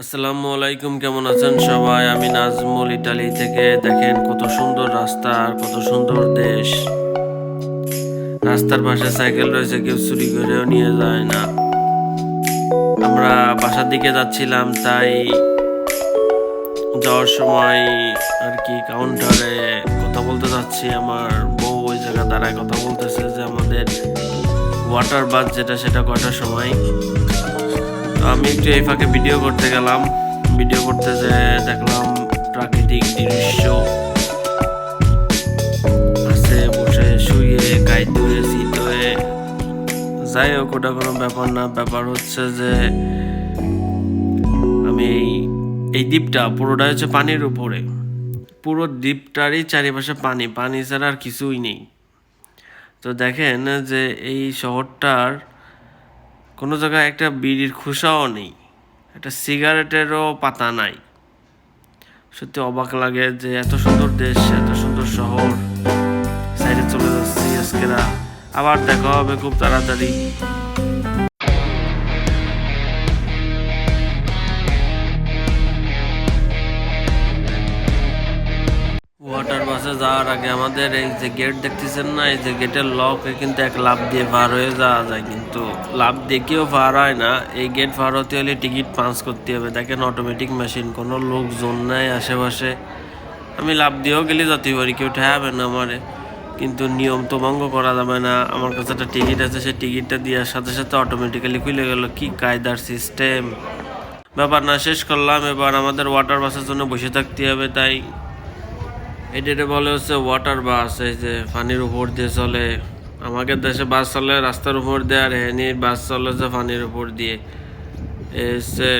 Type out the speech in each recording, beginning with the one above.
আসসালামু আলাইকুম, কেমন আছেন সবাই? আমি নাজমুল ইটালি থেকে। দেখেন কত সুন্দর রাস্তা আর কত সুন্দর দেশ। রাস্তার পাশে সাইকেল রয়েছে, কেউ চুরি করেও নিয়ে যায় না। আমরা বাসার দিকে যাচ্ছিলাম, তাই যাওয়ার সময় আর কি কাউন্টারে কথা বলতে যাচ্ছি। আমার বউ ওই জায়গা দাঁড়ায় কথা বলতেছে যে আমাদের ওয়াটার বাথ যেটা, সেটা কটার সময়? আমি একটু এই ফাঁকে ভিডিও করতে গেলাম। ভিডিও করতে যে দেখলাম প্রাকৃতিক দৃশ্য। আছে, বসে, শুয়ে, গাইতে হয়ে, শীত হয়ে। যাই হোক, ওটা কোনো ব্যাপার না। ব্যাপার হচ্ছে যে, আমি এই এই দ্বীপটা পুরোটা হচ্ছে পানির উপরে। পুরো দ্বীপটারই চারিপাশে পানি। পানি ছাড়া আর কিছুই নেই। তো দেখেন যে, এই শহরটার কোনো জায়গায় একটা বিড়ির খোসাও নেই, একটা সিগারেটেরও পাতা নাই। সত্যি অবাক লাগে যে এত সুন্দর দেশ, এত সুন্দর শহর, সাইডে চলে যাচ্ছে আজকেরা আবার দেখা হবে খুব তাড়াতাড়ি। বাসে যাওয়ার আগে আমাদের এই যে গেট দেখতেছেন না, এই যে গেটের লকে কিন্তু এক লাভ দিয়ে পার হয়ে যাওয়া যায়, কিন্তু লাভ দেখেও পার হয় না। এই গেট পার হতে হলে টিকিট পাঞ্চ করতে হবে। দেখেন অটোমেটিক মেশিন কোনো লোকজন নাই আশেপাশে। আমি লাভ দিয়েও গেলে যেতে পারি, কেউ ঠেয়াবে না আমারে। কিন্তু নিয়ম তো ভঙ্গ করা যাবে না। আমার কাছে একটা টিকিট আছে, সেই টিকিটটা দেওয়ার সাথে সাথে অটোমেটিক্যালি খুলে গেল কি কায়দার সিস্টেম ব্যাপার না, শেষ করলাম। এবার আমাদের ওয়াটার বাসের জন্য বসে থাকতে হবে, তাই এটাতে বলে হচ্ছে ওয়াটার বাস এই যে পানির উপর দিয়ে চলে। আমাদের দেশে বাস চলে, রাস্তার উপর দিয়ে, আর হেনির বাস চলে যে পানির উপর দিয়ে। এ হচ্ছে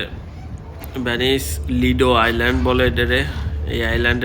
ভ্যানিস লিডো আইল্যান্ড বলে এটারে। এই আইল্যান্ডে